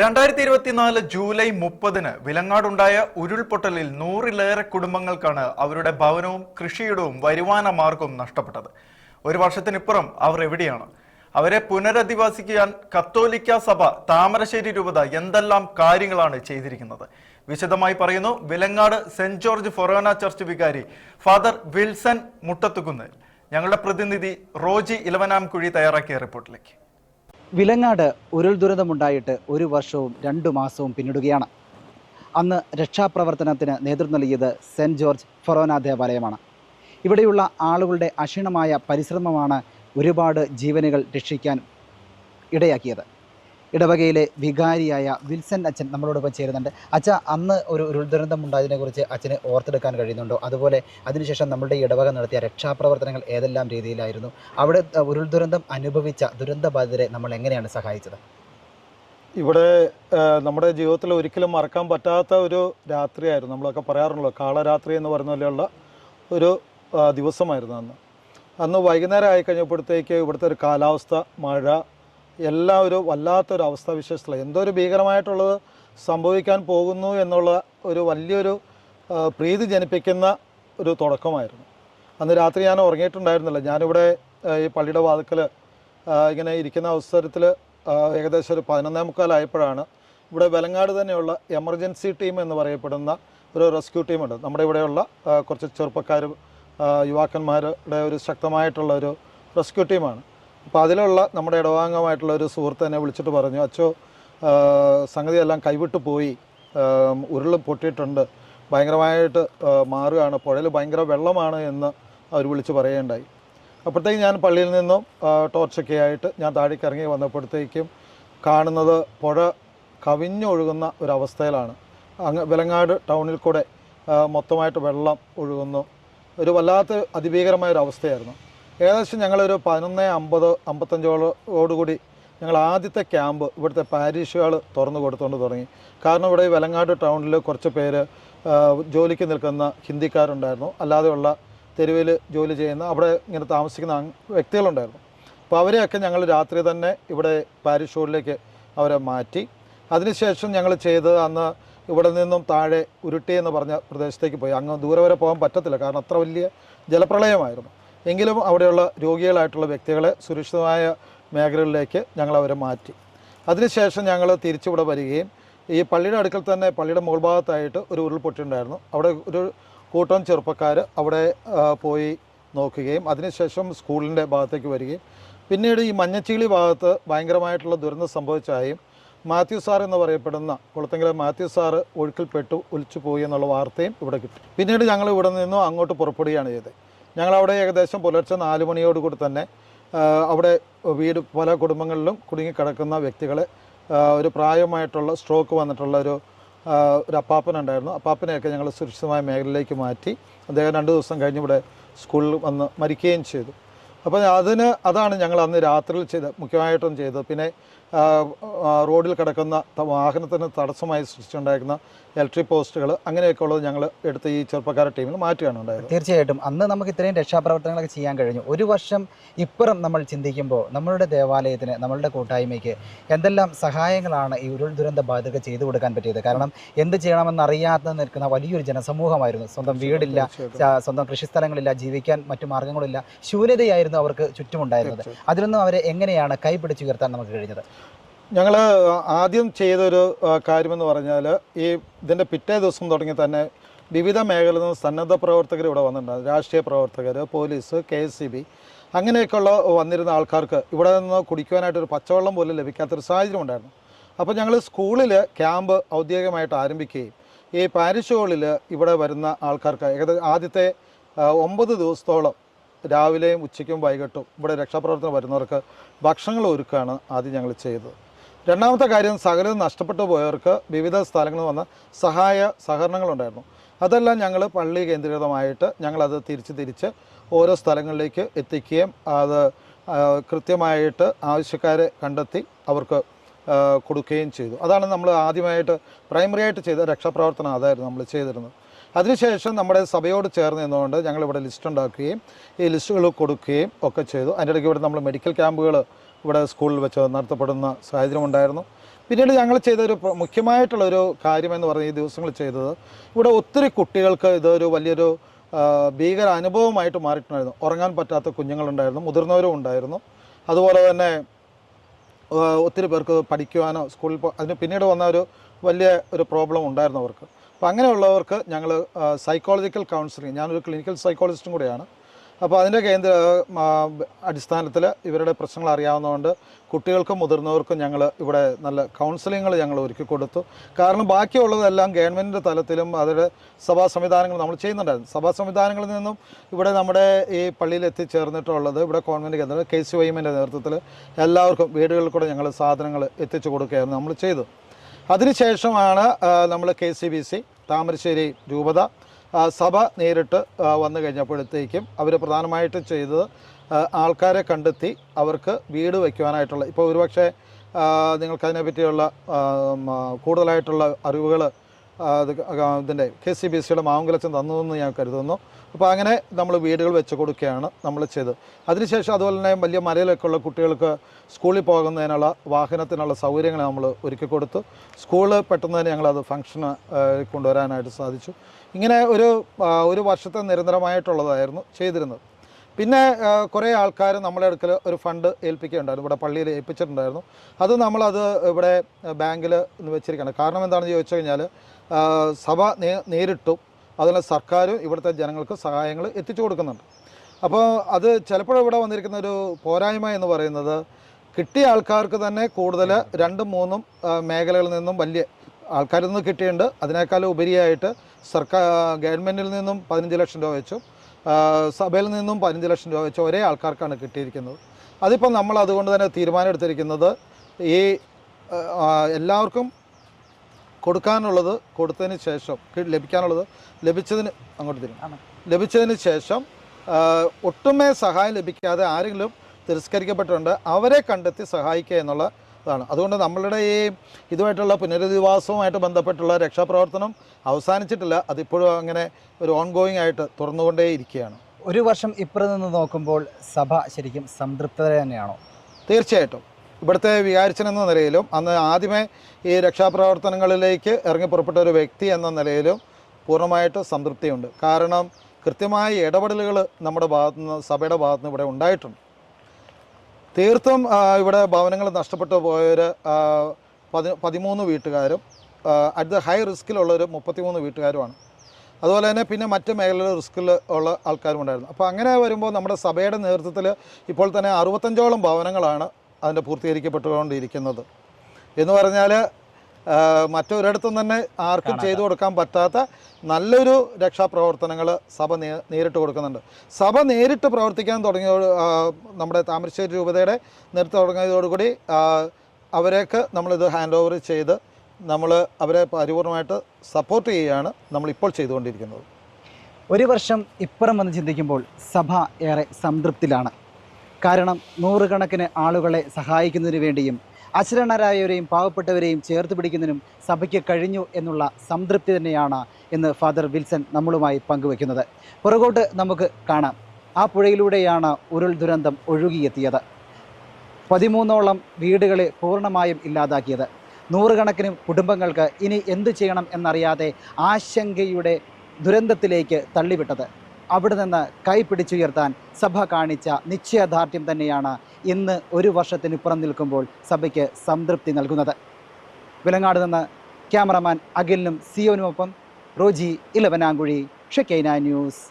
രണ്ടായിരത്തി ഇരുപത്തിനാല് ജൂലൈ മുപ്പതിന് വിലങ്ങാടുണ്ടായ ഉരുൾപൊട്ടലിൽ നൂറിലേറെ കുടുംബങ്ങൾക്കാണ് അവരുടെ ഭവനവും കൃഷിയിടവും വരുമാന മാർഗവും നഷ്ടപ്പെട്ടത്. ഒരു വർഷത്തിനിപ്പുറം അവർ എവിടെയാണ്? അവരെ പുനരധിവാസിക്കാൻ കത്തോലിക്ക സഭ താമരശ്ശേരി രൂപത എന്തെല്ലാം കാര്യങ്ങളാണ് ചെയ്തിരിക്കുന്നത്? വിശദമായി പറയുന്നു Vilangad Saint George forane church വികാരി ഫാദർ വിൽസൺ മുട്ടത്തുകുന്ന് ഞങ്ങളുടെ പ്രതിനിധി റോജി ഇലവനാംകുഴി തയ്യാറാക്കിയ റിപ്പോർട്ടിലേക്ക്. വിലങ്ങാട് ഉരുൾ ദുരന്തമുണ്ടായിട്ട് ഒരു വർഷവും രണ്ടു മാസവും പിന്നിടുകയാണ്. അന്ന് രക്ഷാപ്രവർത്തനത്തിന് നേതൃത്വം നൽകിയത് സെന്റ് ജോർജ് ഫൊറോന ദേവാലയമാണ്. ഇവിടെയുള്ള ആളുകളുടെ അക്ഷീണമായ പരിശ്രമമാണ് ഒരുപാട് ജീവനുകൾ രക്ഷിക്കാൻ ഇടയാക്കിയത്. ഇടവകയിലെ വികാരിയായ വിൽസൺ അച്ഛൻ നമ്മളോടൊപ്പം ചേരുന്നുണ്ട്. അച്ഛ അന്ന് ഒരു ഉരുൾദുരന്തം ഉണ്ടായതിനെക്കുറിച്ച് അച്ഛന് ഓർത്തെടുക്കാൻ കഴിയുന്നുണ്ടോ? അതുപോലെ അതിനുശേഷം നമ്മളുടെ ഇടവക നടത്തിയ രക്ഷാപ്രവർത്തനങ്ങൾ ഏതെല്ലാം രീതിയിലായിരുന്നു? അവിടെ ഉരുൾദുരന്തം ദുരന്തം അനുഭവിച്ച ദുരന്തബാധിതരെ നമ്മൾ എങ്ങനെയാണ് സഹായിച്ചത്? ഇവിടെ നമ്മുടെ ജീവിതത്തിൽ ഒരിക്കലും മറക്കാൻ പറ്റാത്ത ഒരു രാത്രിയായിരുന്നു. നമ്മളൊക്കെ പറയാറുണ്ടല്ലോ കാളരാത്രി എന്ന് പറയുന്ന പോലെയുള്ള ഒരു ദിവസമായിരുന്നു അന്ന്. അന്ന് വൈകുന്നേരം ആയി കഴിഞ്ഞപ്പോഴത്തേക്ക് ഇവിടുത്തെ ഒരു കാലാവസ്ഥ മഴ എല്ലാം ഒരു വല്ലാത്തൊരു അവസ്ഥാവിശേഷത്തില. എന്തോ ഒരു ഭീകരമായിട്ടുള്ളത് സംഭവിക്കാൻ പോകുന്നു എന്നുള്ള ഒരു വലിയൊരു പ്രീതി ജനിപ്പിക്കുന്ന ഒരു തുടക്കമായിരുന്നു. അന്ന് രാത്രി ഞാൻ ഉറങ്ങിയിട്ടുണ്ടായിരുന്നില്ല. ഞാനിവിടെ ഈ പള്ളിയുടെ വാതിക്കൽ ഇങ്ങനെ ഇരിക്കുന്ന അവസരത്തിൽ ഏകദേശം ഒരു പതിനൊന്നേ മുക്കാലായപ്പോഴാണ് ഇവിടെ വെലങ്ങാട് തന്നെയുള്ള എമർജൻസി ടീം എന്ന് പറയപ്പെടുന്ന ഒരു റെസ്ക്യൂ ടീമുണ്ട്. നമ്മുടെ ഇവിടെയുള്ള കുറച്ച് ചെറുപ്പക്കാരും യുവാക്കന്മാരുടെ ഒരു ശക്തമായിട്ടുള്ള ഒരു റെസ്ക്യൂ ടീമാണ്. അപ്പോൾ അതിലുള്ള നമ്മുടെ ഇടവാംഗമായിട്ടുള്ള ഒരു സുഹൃത്ത് എന്നെ വിളിച്ചിട്ട് പറഞ്ഞു അച്ചോ സംഗതിയെല്ലാം കൈവിട്ട് പോയി. ഉരുൾ പൊട്ടിയിട്ടുണ്ട്. ഭയങ്കരമായിട്ട് മാറുകയാണ്. പുഴയിൽ ഭയങ്കര വെള്ളമാണ് എന്ന് അവർ വിളിച്ച് പറയുകയുണ്ടായി. അപ്പോഴത്തേക്കും ഞാൻ പള്ളിയിൽ നിന്നും ടോർച്ചൊക്കെ ആയിട്ട് ഞാൻ താഴേക്ക് ഇറങ്ങി വന്നപ്പോഴത്തേക്കും കാണുന്നത് പുഴ കവിഞ്ഞൊഴുകുന്ന ഒരവസ്ഥയിലാണ്. അങ്ങ് വിലങ്ങാട് ടൗണിൽ കൂടെ മൊത്തമായിട്ട് വെള്ളം ഒഴുകുന്നു. ഒരു വല്ലാത്ത അതിഭീകരമായ ഒരു അവസ്ഥയായിരുന്നു ഏകദേശം ഞങ്ങളൊരു പതിനൊന്ന് അമ്പത് അമ്പത്തഞ്ചോടോടുകൂടി ഞങ്ങൾ ആദ്യത്തെ ക്യാമ്പ് ഇവിടുത്തെ പാരീഷുകൾ തുറന്നു കൊടുത്തുകൊണ്ട് തുടങ്ങി. കാരണം ഇവിടെ വെലങ്ങാട് ടൗണിൽ കുറച്ച് പേര് ജോലിക്ക് നിൽക്കുന്ന ഹിന്ദിക്കാരുണ്ടായിരുന്നു. അല്ലാതെയുള്ള തെരുവിൽ ജോലി ചെയ്യുന്ന അവിടെ ഇങ്ങനെ താമസിക്കുന്ന വ്യക്തികളുണ്ടായിരുന്നു. അപ്പോൾ അവരെയൊക്കെ ഞങ്ങൾ രാത്രി തന്നെ ഇവിടെ പാരീഷ് റോഡിലേക്ക് അവരെ മാറ്റി. അതിനുശേഷം ഞങ്ങൾ ചെയ്തത് അന്ന് ഇവിടെ നിന്നും താഴെ ഉരുട്ടി എന്ന് പറഞ്ഞ പ്രദേശത്തേക്ക് പോയി. അങ്ങ് ദൂരെ വരെ പോകാൻ പറ്റത്തില്ല. കാരണം അത്ര വലിയ ജലപ്രളയമായിരുന്നു. എങ്കിലും അവിടെയുള്ള രോഗികളായിട്ടുള്ള വ്യക്തികളെ സുരക്ഷിതമായ മേഖലകളിലേക്ക് ഞങ്ങൾ അവരെ മാറ്റി. അതിനുശേഷം ഞങ്ങൾ തിരിച്ചിവിടെ വരികയും ഈ പള്ളിയുടെ അടുക്കൽ തന്നെ പള്ളിയുടെ മുകൾ ഭാഗത്തായിട്ട് ഒരു ഉരുൾപൊട്ടിയുണ്ടായിരുന്നു. അവിടെ ഒരു കൂട്ടം ചെറുപ്പക്കാർ അവിടെ പോയി നോക്കുകയും അതിനുശേഷം സ്കൂളിന്റെ ഭാഗത്തേക്ക് വരികയും പിന്നീട് ഈ മഞ്ഞച്ചീളി ഭാഗത്ത് ഭയങ്കരമായിട്ടുള്ള ദുരന്തം സംഭവിച്ചായും മാത്യു സാർ എന്ന് പറയപ്പെടുന്ന കുളത്തെങ്കിലെ മാത്യു സാർ ഒഴുക്കിൽപ്പെട്ടു ഒലിച്ചു പോയി എന്നുള്ള വാർത്തയും ഇവിടെ കിട്ടി. പിന്നീട് ഞങ്ങൾ ഇവിടെ നിന്നും അങ്ങോട്ട് പുറപ്പെടുകയാണ് ചെയ്തത്. ഞങ്ങൾ അവിടെ ഏകദേശം പുലർച്ചെ നാല് മണിയോടുകൂടി തന്നെ അവിടെ വീട് പല കുടുംബങ്ങളിലും കുടുങ്ങിക്കിടക്കുന്ന വ്യക്തികളെ ഒരു പ്രായമായിട്ടുള്ള സ്ട്രോക്ക് വന്നിട്ടുള്ള ഒരു ഒരു അപ്പാപ്പനുണ്ടായിരുന്നു അപ്പാപ്പനെയൊക്കെ ഞങ്ങൾ സുരക്ഷിതമായ മേഖലയിലേക്ക് മാറ്റി അദ്ദേഹം രണ്ട് ദിവസം കഴിഞ്ഞ് ഇവിടെ സ്കൂളിൽ വന്ന് മരിക്കുകയും ചെയ്തു. അപ്പോൾ അതിന് അതാണ് ഞങ്ങൾ അന്ന് രാത്രിയിൽ ചെയ്ത് മുഖ്യമായിട്ടും ചെയ്തത്. പിന്നെ റോഡിൽ കിടക്കുന്ന വാഹനത്തിന് തടസ്സമായി സൃഷ്ടിച്ചുണ്ടായിരുന്ന ഇലക്ട്രിക് പോസ്റ്റുകൾ അങ്ങനെയൊക്കെ ഉള്ളത് ഞങ്ങൾ എടുത്ത് ഈ ചെറുപ്പക്കാരുടെ ടീമിൽ മാറ്റുകയാണ് ഉണ്ടായത്. തീർച്ചയായിട്ടും. അന്ന് നമുക്ക് ഇത്രയും രക്ഷാപ്രവർത്തനങ്ങളൊക്കെ ചെയ്യാൻ കഴിഞ്ഞു. ഒരു വർഷം ഇപ്പുറം നമ്മൾ ചിന്തിക്കുമ്പോൾ നമ്മളുടെ ദേവാലയത്തിന് നമ്മളുടെ കൂട്ടായ്മയ്ക്ക് എന്തെല്ലാം സഹായങ്ങളാണ് ഈ ഉരുൾ ദുരന്ത ബാധിതർക്ക് ചെയ്തു കൊടുക്കാൻ പറ്റിയത്? കാരണം എന്ത് ചെയ്യണമെന്ന് അറിയാതെ നിൽക്കുന്ന വലിയൊരു ജനസമൂഹമായിരുന്നു. സ്വന്തം വീടില്ല സ്വന്തം കൃഷിസ്ഥലങ്ങളില്ല ജീവിക്കാൻ മറ്റു മാർഗങ്ങളില്ല. ശൂന്യതയായിരുന്നു അവർക്ക് ചുറ്റുമുണ്ടായിരുന്നത്. അതിലൊന്നും അവരെ എങ്ങനെയാണ് കൈപിടിച്ചുയർത്താൻ നമുക്ക് കഴിഞ്ഞത്? ഞങ്ങൾ ആദ്യം ചെയ്തൊരു കാര്യമെന്ന് പറഞ്ഞാൽ ഈ ഇതിന്റെ പിറ്റേ ദിവസം തുടങ്ങി തന്നെ വിവിധ മേഖലയിൽ നിന്ന് സന്നദ്ധ പ്രവർത്തകർ ഇവിടെ വന്നിട്ടുണ്ട്. രാഷ്ട്രീയ പ്രവർത്തകർ police K S C B അങ്ങനെയൊക്കെയുള്ള വന്നിരുന്ന ആൾക്കാർക്ക് ഇവിടെ നിന്ന് കുടിക്കുവാനായിട്ട് ഒരു പച്ചവെള്ളം പോലും ലഭിക്കാത്തൊരു സാഹചര്യം ഉണ്ടായിരുന്നു. അപ്പോൾ ഞങ്ങൾ സ്കൂളിൽ ക്യാമ്പ് ഔദ്യോഗികമായിട്ട് ആരംഭിക്കുകയും ഈ പാരിഷ് ഹോളിൽ ഇവിടെ വരുന്ന ആൾക്കാർക്ക് ഏകദേശം ആദ്യത്തെ ഒമ്പത് ദിവസത്തോളം രാവിലെയും ഉച്ചയ്ക്കും വൈകിട്ടും ഇവിടെ രക്ഷാപ്രവർത്തനം വരുന്നവർക്ക് ഭക്ഷണങ്ങൾ ഒരുക്കുകയാണ് ആദ്യം ഞങ്ങൾ ചെയ്തത്. രണ്ടാമത്തെ കാര്യം സകലം നഷ്ടപ്പെട്ടു പോയവർക്ക് വിവിധ സ്ഥലങ്ങളിൽ വന്ന സഹായ സഹകരണങ്ങളുണ്ടായിരുന്നു. അതെല്ലാം ഞങ്ങൾ പള്ളി കേന്ദ്രീകൃതമായിട്ട് ഞങ്ങളത് തിരിച്ച് തിരിച്ച് ഓരോ സ്ഥലങ്ങളിലേക്ക് എത്തിക്കുകയും അത് കൃത്യമായിട്ട് ആവശ്യക്കാരെ കണ്ടെത്തി അവർക്ക് കൊടുക്കുകയും ചെയ്തു. അതാണ് നമ്മൾ ആദ്യമായിട്ട് പ്രൈമറി ആയിട്ട് ചെയ്ത രക്ഷാപ്രവർത്തനം അതായിരുന്നു നമ്മൾ ചെയ്തിരുന്നത്. അതിനുശേഷം നമ്മുടെ സഭയോട് ചേർന്ന് നിന്നുകൊണ്ട് ഞങ്ങളിവിടെ ലിസ്റ്റ് ഉണ്ടാക്കുകയും ഈ ലിസ്റ്റുകൾ കൊടുക്കുകയും ഒക്കെ ചെയ്തു. അതിന്റെ ഇടയ്ക്ക് ഇവിടെ നമ്മൾ മെഡിക്കൽ ക്യാമ്പുകൾ ഇവിടെ സ്കൂളിൽ വെച്ച് നടത്തപ്പെടുന്ന സാഹചര്യം ഉണ്ടായിരുന്നു. പിന്നീട് ഞങ്ങൾ ചെയ്തൊരു മുഖ്യമായിട്ടുള്ളൊരു കാര്യമെന്ന് പറഞ്ഞ ഈ ദിവസങ്ങൾ ചെയ്തത് ഇവിടെ ഒത്തിരി കുട്ടികൾക്ക് ഇതൊരു വലിയൊരു ഭീകര അനുഭവമായിട്ട് മാറിയിട്ടുണ്ടായിരുന്നു. ഉറങ്ങാൻ പറ്റാത്ത കുഞ്ഞുങ്ങളുണ്ടായിരുന്നു മുതിർന്നവരും ഉണ്ടായിരുന്നു. അതുപോലെ തന്നെ ഒത്തിരി പേർക്ക് പഠിക്കുവാനോ സ്കൂളിൽ അതിന് പിന്നീട് വന്ന ഒരു വലിയ ഒരു പ്രോബ്ലം ഉണ്ടായിരുന്നു അവർക്ക്. അപ്പോൾ അങ്ങനെയുള്ളവർക്ക് ഞങ്ങൾ സൈക്കോളജിക്കൽ കൗൺസിലിംഗ് ഞാനൊരു ക്ലിനിക്കൽ സൈക്കോളജിസ്റ്റും കൂടെയാണ്. അപ്പോൾ അതിന്റെ കേന്ദ്ര അടിസ്ഥാനത്തിൽ ഇവരുടെ പ്രശ്നങ്ങൾ അറിയാവുന്നതുകൊണ്ട് കുട്ടികൾക്കും മുതിർന്നവർക്കും ഞങ്ങൾ ഇവിടെ നല്ല കൗൺസിലിങ്ങൾ ഞങ്ങൾ ഒരുക്കി കൊടുത്തു. കാരണം ബാക്കിയുള്ളതെല്ലാം ഗവൺമെന്റിന്റെ തലത്തിലും അതിന്റെ സഭാ സംവിധാനങ്ങൾ നമ്മൾ ചെയ്യുന്നുണ്ടായിരുന്നു. സഭാ സംവിധാനങ്ങളിൽ നിന്നും ഇവിടെ നമ്മുടെ ഈ പള്ളിയിൽ എത്തിച്ചേർന്നിട്ടുള്ളത് ഇവിടെ കോൺവെന്റ് കേന്ദ്രം കെ സി വൈമിന്റെ നേതൃത്വത്തിൽ എല്ലാവർക്കും വീടുകളിൽ കൂടെ ഞങ്ങൾ സാധനങ്ങൾ എത്തിച്ചു കൊടുക്കുകയായിരുന്നു നമ്മൾ ചെയ്തത് അതിനുശേഷമാണ് നമ്മൾ K C B C Thamarassery രൂപത സഭ നേരിട്ട് വന്നു കഴിഞ്ഞപ്പോഴത്തേക്കും അവർ പ്രധാനമായിട്ടും ചെയ്തത് ആൾക്കാരെ കണ്ടെത്തി അവർക്ക് വീട് വയ്ക്കുവാനായിട്ടുള്ള ഇപ്പോൾ ഒരുപക്ഷെ ആ, നിങ്ങൾക്കതിനെ പറ്റിയുള്ള കൂടുതലായിട്ടുള്ള അറിവുകൾ ഇതിന്റെ കെ സി ബി സിയുടെ മാവുങ്കലച്ചൻ തന്നതെന്ന് ഞാൻ കരുതുന്നു. അപ്പോൾ അങ്ങനെ നമ്മൾ വീടുകൾ വെച്ച് കൊടുക്കുകയാണ് നമ്മൾ ചെയ്തത്. അതിനുശേഷം അതുപോലെ തന്നെ വലിയ മലയിലൊക്കെ ഉള്ള കുട്ടികൾക്ക് സ്കൂളിൽ പോകുന്നതിനുള്ള വാഹനത്തിനുള്ള സൗകര്യങ്ങൾ നമ്മൾ ഒരുക്കി കൊടുത്തു. സ്കൂൾ പെട്ടെന്ന് തന്നെ ഞങ്ങളത് ഫംഗ്ഷന് കൊണ്ടുവരാനായിട്ട് സാധിച്ചു. ഇങ്ങനെ ഒരു ഒരു വർഷത്തെ നിരന്തരമായിട്ടുള്ളതായിരുന്നു ചെയ്തിരുന്നത്. പിന്നെ കുറേ ആൾക്കാർ നമ്മളെ അടുക്കൽ ഒരു ഫണ്ട് ഏൽപ്പിക്കുകയുണ്ടായിരുന്നു. ഇവിടെ പള്ളിയിൽ ഏൽപ്പിച്ചിട്ടുണ്ടായിരുന്നു. അത് നമ്മളത് ഇവിടെ ബാങ്കിൽ വെച്ചിരിക്കുകയാണ്. കാരണം എന്താണെന്ന് ചോദിച്ചു കഴിഞ്ഞാൽ സഭ നേരിട്ടും അതുപോലെ സർക്കാരും ഇവിടുത്തെ ജനങ്ങൾക്ക് സഹായങ്ങൾ എത്തിച്ചു കൊടുക്കുന്നുണ്ട്. അപ്പോൾ അത് ചിലപ്പോൾ ഇവിടെ വന്നിരിക്കുന്ന ഒരു പോരായ്മ എന്ന് പറയുന്നത് കിട്ടിയ ആൾക്കാർക്ക് തന്നെ കൂടുതൽ രണ്ടും മൂന്നും മേഖലകളിൽ നിന്നും വലിയ ആൾക്കാരിൽ നിന്ന് കിട്ടിയിട്ടുണ്ട്. അതിനേക്കാൾ ഉപരിയായിട്ട് സർക്കാർ ഗവൺമെന്റിൽ നിന്നും പതിനഞ്ച് ലക്ഷം രൂപ വെച്ചും. സഭയിൽ നിന്നും പതിനഞ്ച് ലക്ഷം രൂപ വെച്ച് ഒരേ ആൾക്കാർക്കാണ് കിട്ടിയിരിക്കുന്നത്. അതിപ്പോൾ നമ്മൾ അതുകൊണ്ട് തന്നെ തീരുമാനമെടുത്തിരിക്കുന്നത് ഈ എല്ലാവർക്കും കൊടുക്കാനുള്ളത് കൊടുത്തതിന് ശേഷം ലഭിക്കാനുള്ളത് ലഭിച്ചതിന് അങ്ങോട്ട് തരും. ലഭിച്ചതിന് ശേഷം ഒട്ടുമേ സഹായം ലഭിക്കാതെ ആരെങ്കിലും തിരസ്കരിക്കപ്പെട്ടിട്ടുണ്ട്. അവരെ കണ്ടെത്തി സഹായിക്കുക എന്നുള്ള ഇതാണ് അതുകൊണ്ട് നമ്മളുടെ ഈ ഇതുമായിട്ടുള്ള പുനരധിവാസവുമായിട്ട് ബന്ധപ്പെട്ടുള്ള രക്ഷാപ്രവർത്തനം അവസാനിച്ചിട്ടില്ല. അതിപ്പോഴും അങ്ങനെ ഒരു ഓൺഗോയിങ് ആയിട്ട് തുറന്നുകൊണ്ടേ ഇരിക്കുകയാണ്. ഒരു വർഷം ഇപ്പുറം നിന്ന് നോക്കുമ്പോൾ സഭ ശരിക്കും സംതൃപ്തത തന്നെയാണോ? തീർച്ചയായിട്ടും. ഇവിടുത്തെ വികാരിച്ചൻ എന്ന നിലയിലും അന്ന് ആദ്യമേ ഈ രക്ഷാപ്രവർത്തനങ്ങളിലേക്ക് ഇറങ്ങി പുറപ്പെട്ട ഒരു വ്യക്തി എന്ന നിലയിലും പൂർണമായിട്ട് സംതൃപ്തിയുണ്ട്. കാരണം കൃത്യമായ ഇടപെടലുകൾ നമ്മുടെ ഭാഗത്തുനിന്ന് സഭയുടെ ഭാഗത്തുനിന്ന് ഇവിടെ ഉണ്ടായിട്ടുണ്ട്. തീർത്തും ഇവിടെ ഭവനങ്ങൾ നഷ്ടപ്പെട്ടു പോയവർ പതി പതിമൂന്ന് വീട്ടുകാരും അറ്റ് ദ ഹൈ റിസ്കിലുള്ളൊരു മുപ്പത്തിമൂന്ന് വീട്ടുകാരുമാണ്. അതുപോലെ തന്നെ പിന്നെ മറ്റ് മേഖലയിൽ റിസ്കിൽ ഉള്ള ആൾക്കാരും ഉണ്ടായിരുന്നു. അപ്പോൾ അങ്ങനെ വരുമ്പോൾ നമ്മുടെ സഭയുടെ നേതൃത്വത്തിൽ ഇപ്പോൾ തന്നെ അറുപത്തഞ്ചോളം ഭവനങ്ങളാണ് അതിന്റെ പൂർത്തീകരിക്കപ്പെട്ടുകൊണ്ടിരിക്കുന്നത്. എന്ന് പറഞ്ഞാൽ മറ്റൊരിടത്തും തന്നെ ആർക്കും ചെയ്തു കൊടുക്കാൻ പറ്റാത്ത നല്ലൊരു രക്ഷാപ്രവർത്തനങ്ങൾ സഭ നേരിട്ട് കൊടുക്കുന്നുണ്ട്. സഭ നേരിട്ട് പ്രവർത്തിക്കാൻ തുടങ്ങിയ നമ്മുടെ താമരശ്ശേരി രൂപതയുടെ നേരിട്ട് തുടങ്ങിയതോടുകൂടി അവരെയൊക്കെ അവരേക്ക് നമ്മളിത് ഹാൻഡ് ഓവർ ചെയ്ത് നമ്മൾ അവരെ പരിപൂർണമായിട്ട് സപ്പോർട്ട് ചെയ്യുകയാണ് നമ്മളിപ്പോൾ ചെയ്തുകൊണ്ടിരിക്കുന്നത്. ഒരു വർഷം ഇപ്പുറം വന്ന് ചിന്തിക്കുമ്പോൾ സഭ ഏറെ സംതൃപ്തിയിലാണ്. കാരണം നൂറുകണക്കിന് ആളുകളെ സഹായിക്കുന്നതിന് വേണ്ടിയും അശരണരായവരെയും പാവപ്പെട്ടവരെയും ചേർത്ത് പിടിക്കുന്നതിനും സഭയ്ക്ക് കഴിഞ്ഞു എന്നുള്ള സംതൃപ്തി തന്നെയാണ് ഇന്ന് ഫാദർ വിൽസൺ നമ്മളുമായി പങ്കുവയ്ക്കുന്നത് പുറകോട്ട് നമുക്ക് കാണാം. ആ പുഴയിലൂടെയാണ് ഉരുൾ ദുരന്തം ഒഴുകിയെത്തിയത്. പതിമൂന്നോളം വീടുകളെ പൂർണമായും ഇല്ലാതാക്കിയത്. നൂറുകണക്കിന് കുടുംബങ്ങൾക്ക് ഇനി എന്തു ചെയ്യണം എന്നറിയാതെ ആശങ്കയുടെ ദുരന്തത്തിലേക്ക് തള്ളിവിട്ടത്. അവിടെ നിന്ന് കൈപിടിച്ചുയർത്താൻ സഭ കാണിച്ച നിശ്ചയദാർഢ്യം തന്നെയാണ് ഇന്ന് ഒരു വർഷത്തിനിപ്പുറം നിൽക്കുമ്പോൾ സഭയ്ക്ക് സംതൃപ്തി നൽകുന്നത്. വിലങ്ങാട് നിന്ന് ക്യാമറമാൻ അഖിലിനും സിയോനുമൊപ്പം റോജി ഇലവനാങ്കുഴി ഷെക്കൈന ന്യൂസ്.